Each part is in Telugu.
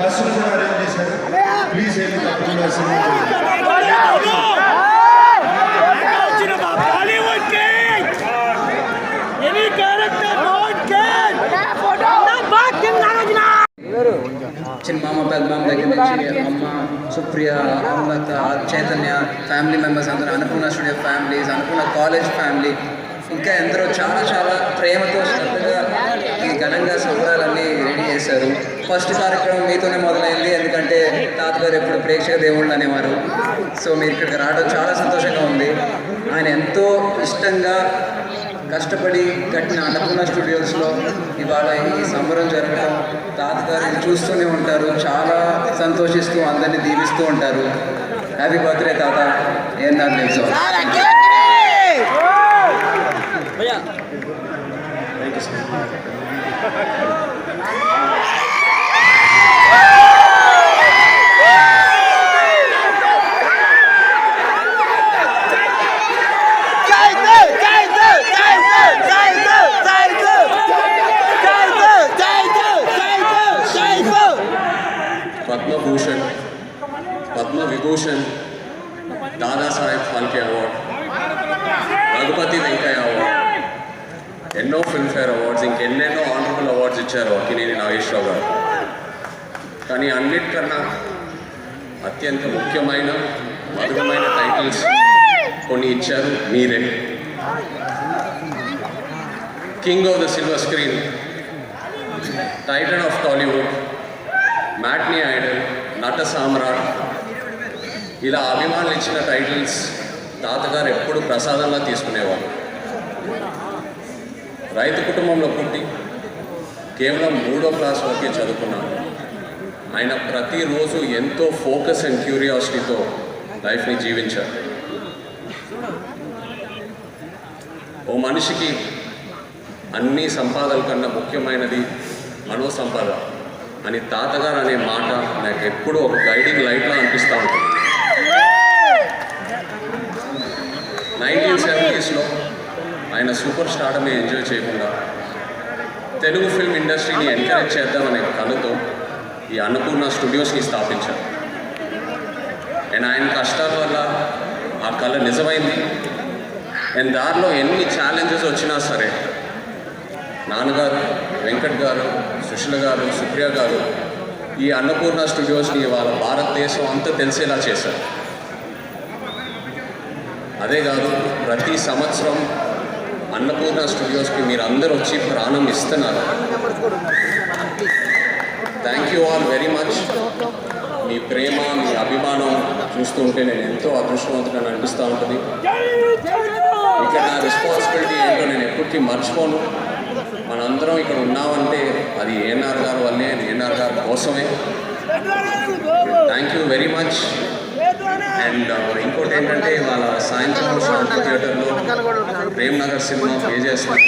బస్సులు కూడా అరేంజ్ చేశారు. ప్లీజ్ ఏమి తప్పకుండా సినిమా చూడండి. చిన్నమామ పెద్దమామ దగ్గర నుంచి అమ్మ సుప్రియ అమ్మత చైతన్య ఫ్యామిలీ మెంబర్స్ అందరూ అనుకున్న స్టూడియో ఫ్యామిలీస్ అనుకున్న కాలేజ్ ఫ్యామిలీ ఇంకా ఎందరో చాలా చాలా ప్రేమతో శ్రద్ధగా ఈ ఘనంగా సంబరాలన్నీ రెడీ చేశారు. ఫస్ట్ కార్యక్రమం మీతోనే మొదలైంది. ఎందుకంటే తాతగారు ఎప్పుడు ప్రేక్షక దేవుళ్ళు అనేవారు. సో మీరు ఇక్కడికి రావడం చాలా సంతోషంగా ఉంది. ఆయన ఎంతో ఇష్టంగా కష్టపడి కట్టిన అన్నపూర్ణ స్టూడియోస్లో ఇవాళ ఈ సంబరం జరగడం తాతగారు చూస్తూనే ఉంటారు. చాలా సంతోషిస్తూ అందరినీ దీవిస్తూ ఉంటారు. హ్యాపీ బర్త్డే తాత. ఏం నాకు తెలుసు పద్మభూషణ్ పద్మ విభూషణ్ దాదాసాహెబ్ ఫాల్కే అవార్డ్ రఘుపతి వెంకయ్య అవార్డ్ ఎన్నో ఫిల్మ్ఫేర్ అవార్డ్స్ ఇంకెన్నెన్నో ఆనరబుల్ అవార్డ్స్ ఇచ్చారు అక్కినేని నాగేశ్వరరావు గారు. కానీ అన్నిటికన్నా అత్యంత ముఖ్యమైన మధురమైన టైటిల్స్ కొన్ని ఇచ్చారు మీరే. King of the silver screen titan of Tollywood matinee idol నట సామ్రాట్. ఇలా అభిమానులు ఇచ్చిన టైటిల్స్ తాతగారు ఎప్పుడు ప్రసాదంగా తీసుకునేవారు. రైతు కుటుంబంలో పుట్టి కేవలం మూడో క్లాస్ వరకే చదువుకున్నాను. ఆయన ప్రతిరోజు ఎంతో ఫోకస్ అండ్ క్యూరియాసిటీతో లైఫ్ని జీవించారు. ఓ మనిషికి అన్ని సంపాదనల కన్నా ముఖ్యమైనది మనో సంపద అని తాతగారు అనే మాట నాకు ఎప్పుడూ ఒక గైడింగ్ లైట్లా అనిపిస్తూ ఉంటుంది. నైన్టీన్ సెవెంటీస్లో ఆయన సూపర్ స్టార్డమే ఎంజాయ్ చేయకుండా తెలుగు ఫిల్మ్ ఇండస్ట్రీని ఎంకరేజ్ చేద్దామనే కళతో ఈ అన్నపూర్ణ స్టూడియోస్ని స్థాపించారు. అండ్ ఆయన కష్టాల వల్ల ఆ కళ నిజమైంది. అండ్ దారిలో ఎన్ని ఛాలెంజెస్ వచ్చినా సరే నాన్నగారు వెంకట్ గారు సుశీల గారు సుప్రియ గారు ఈ అన్నపూర్ణ స్టూడియోస్ని వాళ్ళ భారతదేశం అంతా తెలిసేలా చేశారు. అదే కాదు ప్రతి సంవత్సరం అన్నపూర్ణ స్టూడియోస్కి మీరు అందరూ వచ్చి ప్రాణం ఇస్తున్నారు. Thank you all very much మీ ప్రేమ మీ అభిమానం చూస్తుంటే నేను ఎంతో అదృష్టవంతుగా అనిపిస్తూ ఉంటుంది. ఇక్కడ నా రెస్పాన్సిబిలిటీ ఏంటో నేను ఎప్పటికీ మర్చిపోను. అందరం ఇక్కడ ఉన్నామంటే అది ఏఎన్ఆర్ గారు వల్లే ఏఎన్ఆర్ గారు కోసమే. Thank you very much and ఇంకోటి ఏంటంటే వాళ్ళ సాయంత్రం శాంతి థియేటర్లో ప్రేమ్ నగర్ సినిమా ప్లే చేస్తాం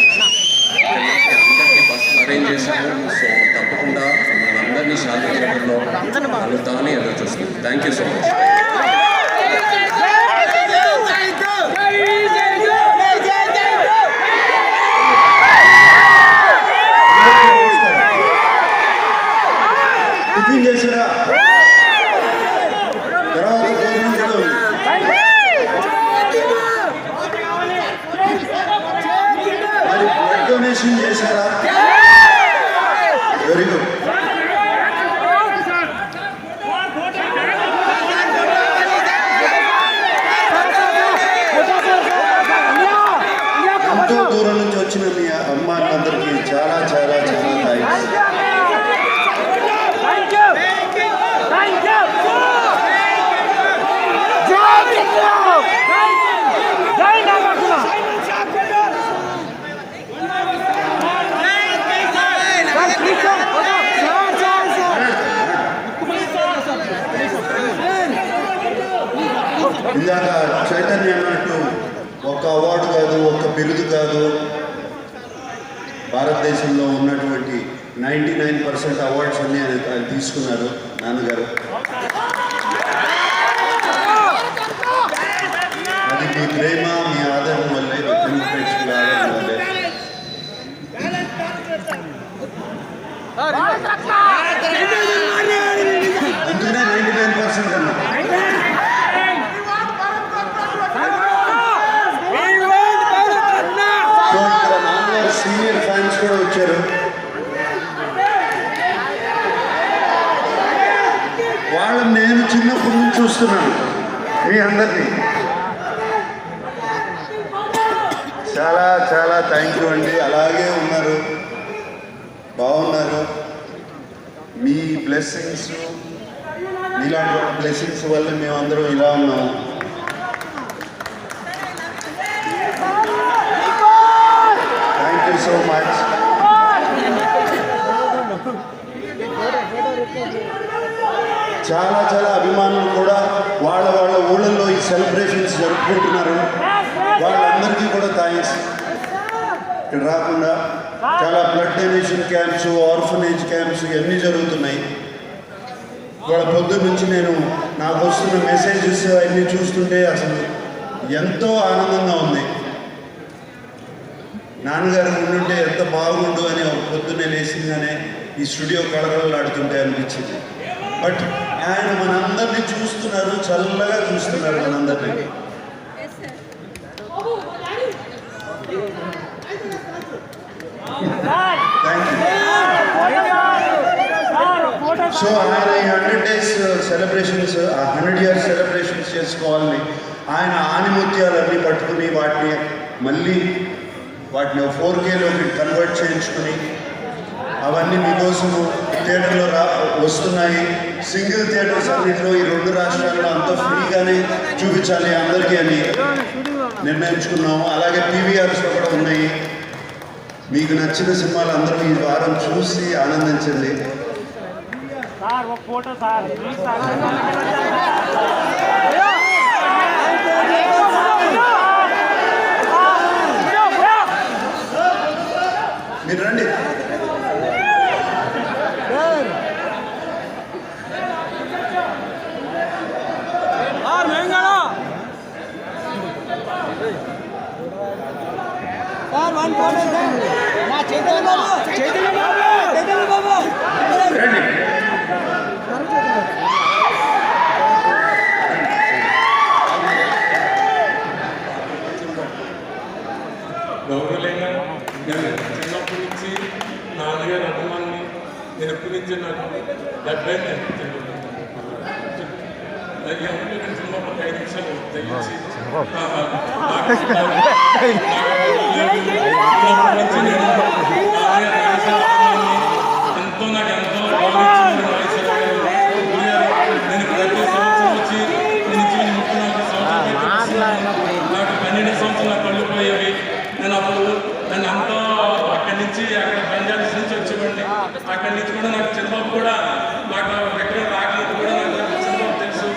అందరికీ బస్సులు అరేంజ్ చేశాము సో తప్పకుండా మనందరినీ శాంతి థియేటర్లో కలుగుతామని ఎదురు చూస్తున్నాం. Thank you so much tiffin చేసారా తర్వాత భోజనం కూడా ఉంది మరి బ్లడ్ డొనేషన్ చేశారా వెరీ గుడ్ ఎంతో దూరం నుంచి వచ్చిన మీ అమ్మాయిలందరికీ చాలా చాలా చాలా thanks thank you thank you జై కింగ్ జై నాగార్జున ఇందాక చైతన్య అన్నట్టు ఒక అవార్డు కాదు ఒక బిరుదు కాదు భారతదేశంలో ఉన్నటువంటి నైంటీ నైన్ పర్సెంట్ అవార్డ్స్ అన్ని ఆయన తీసుకున్నారు నాన్నగారు అది మీ ప్రేమ మీ ఆదరణ వల్లే మీ తెలుగు ప్రేక్షకుల ఆదరణ వల్లే భారతరత్న నేను చిన్నప్పటి నుంచి చూస్తున్నాను. మీ అందరినీ. చాలా చాలా థ్యాంక్ యూ అండి. అలాగే ఉన్నారు. బాగున్నారు. మీ బ్లెస్సింగ్స్ మీలాంటి బ్లెస్సింగ్స్ వల్ల మేమందరం ఇలా ఉన్నాము. థ్యాంక్ యూ సో మచ్ చాలా చాలా అభిమానులు కూడా సెలబ్రేషన్స్ జరుపుకుంటున్నారు. వాళ్ళందరికీ కూడా థ్యాంక్స్ ఇక్కడ రాకుండా చాలా blood donation camps orphanage camps ఇవన్నీ జరుగుతున్నాయి. వాళ్ళ పొద్దు నుంచి నేను నాకు వస్తున్న మెసేజెస్ అన్నీ చూస్తుంటే అసలు ఎంతో ఆనందంగా ఉంది. నాన్నగారు ఉండుంటే ఎంత బాగుండు అని ఒక పొద్దున్నే లేచిందనే ఈ స్టూడియో కళకళలాడుతుంటే అనిపించింది. బట్ ఆయన మనందరినీ చూస్తున్నారు చల్లగా చూస్తున్నారు మనందరినీ. సో ఆయన ఈ హండ్రెడ్ డేస్ సెలబ్రేషన్స్ ఆ హండ్రెడ్ ఇయర్స్ సెలబ్రేషన్స్ చేసుకోవాలని ఆయన ఆనిముత్యాలన్నీ పట్టుకుని వాటిని మళ్ళీ వాటిని ఫోర్ కేలోకి కన్వర్ట్ చేయించుకుని అవన్నీ మీకోసం థియేటర్లో రా వస్తున్నాయి. సింగిల్ థియేటర్స్ అన్నింటిలో ఈ రెండు రాష్ట్రాల్లో అంత ఫ్రీగానే చూపించాలి అందరికీ అని నిర్ణయించుకున్నాము. అలాగే పీవీఆర్స్లో కూడా ఉన్నాయి. మీకు నచ్చిన సినిమాలు అందరూ ఈ వారం చూసి ఆనందించండి సార్ ఒక ఫోటో సార్ ప్లీజ్ సార్ మీరు రండి సార్ మేంగళ సార్ వన్ ఫోటో సార్ నా చైతన్య బాబు చైతన్య బాబు చైతన్య బాబు రండి గౌరవలేగా నేను చిన్నప్పటి నుంచి నాన్నగారు అభిమాని నేను ఎప్పటి నుంచి నాకు డెబ్బై మరి ఐదు నిమిషాలు ఎంతో నాకు ఎంతో నేను ప్రతి సంవత్సరం వచ్చి నేను ఇచ్చిన ముప్పై నాలుగు సంవత్సరాలు నాకు పన్నెండు కళ్ళు పోయేవి నేను అప్పుడు నన్ను అంతా అక్కడి నుంచి అక్కడ పంజాబ్స్ నుంచి వచ్చేవాడిని. అక్కడి నుంచి కూడా నాకు చంద్రబాబు కూడా నాకు విగ్రహం రాకముందు కూడా నాకు చంద్రబాబు తెలుసు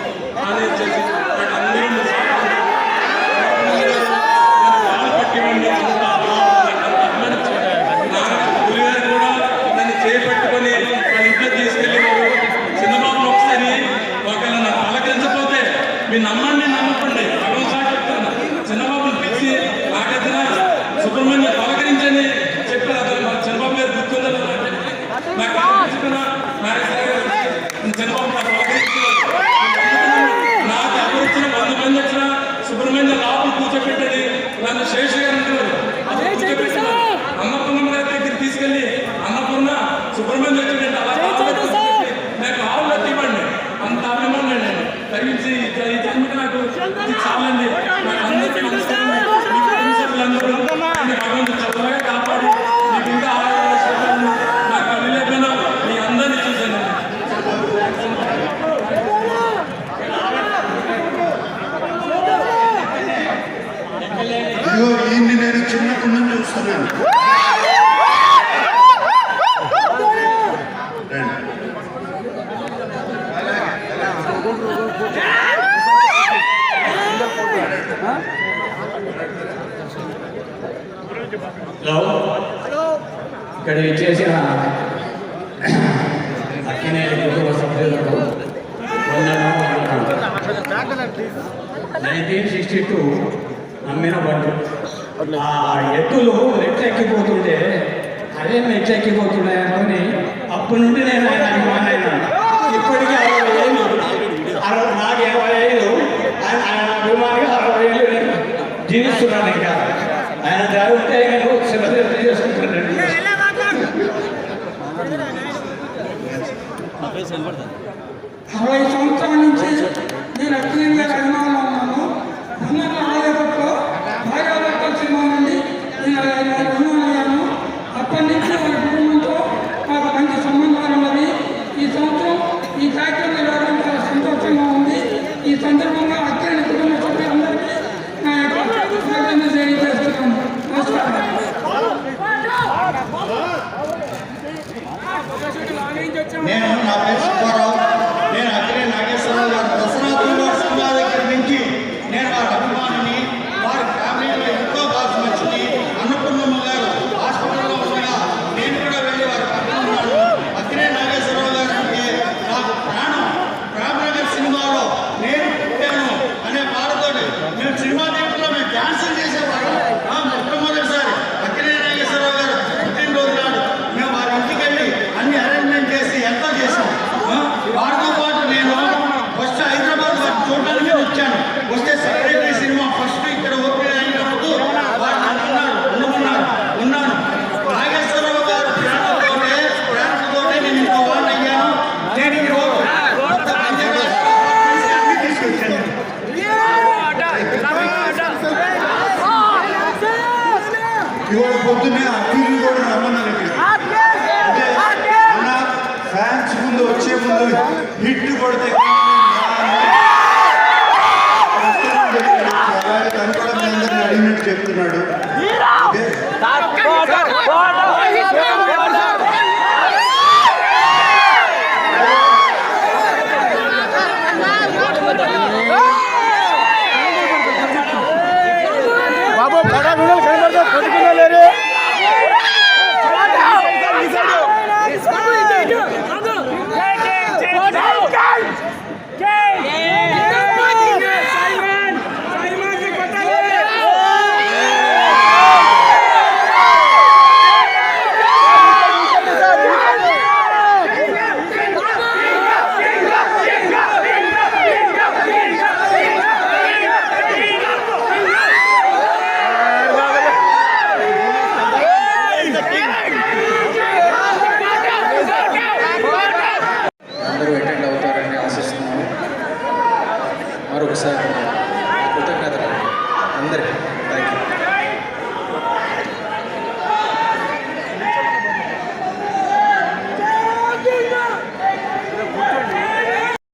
అని చేసి నాకు అందరూ నేను పాలు పట్టేవాడిని అంత నాకు అంత అభిమానించేవాడు. నా గురుగారు కూడా నన్ను చేపట్టుకొని వాళ్ళ ఇంట్లో తీసుకెళ్ళేవారు చంద్రబాబు ఒకసారి ఒకవేళ నన్ను పలకరించకపోతే మీ నమ్మండి నమ్మకండి. భగవంత్ సార్ చెప్తాను చంద్రబాబుని పిలిచి నాకైతే సుబ్రహ్మణ్యం పలకరించని చెప్పారు అతను. మా చంద్రబాబు గారు గుర్తుందా నాకు గారు చంద్రబాబు నాకు నాకు అభివృద్ధి వంద మంది వచ్చిన సుబ్రహ్మణ్యం లోపల కూర్చోబెట్టని నన్ను శేషు గారు అంటారు గారి దగ్గర తీసుకెళ్ళి అన్నపూర్ణ సుబ్రహ్మణ్యం వచ్చినట్టు అలా కావాలి కూర్చోబెట్టి నాకు ఆవులు ఇవ్వండి అంత అభిమానం నేను తగ్గించి ఈ జన్మకి నాకు ఇది చాలండి నాకు అందరికీ నమస్కారం మీ కుటుంబ సభ్యులందరూ నన్ను భగవంతుడు చల్లగా కాపాడి మీకు ఇంకా ఆరోగ్య శ్రద్ధలను నాకు కళ్ళు లేకపోయినా మీ అందరినీ చూశాను ఇదిగో దీన్ని నేను చిన్నప్పటి నుంచి చూస్తున్నాను. హలో ఇక్కడ ఇచ్చేసిన అక్కినేని కుటుంబ సభ్యులకు నైన్టీన్ సిక్స్టీ టూ అమ్మిన బండు ఆ ఎత్తులు మెట్లెక్కిపోతుంటే అదే మెట్లెక్కిపోతున్నాయి అనుకుని అప్పటి నుండి నేను ఆయన అభిమానైనాను ఇప్పటికీ అరవై ఏళ్ళు అరవై నాకు ఇరవై ఐదు ఆయన ఆయన అభిమానిగా అరవై ఏళ్ళు నేను జీవిస్తున్నాను ఇంకా. ఆయన జాగ్రత్త నేను సెలబ్రేట్ చేసుకుంటున్నాను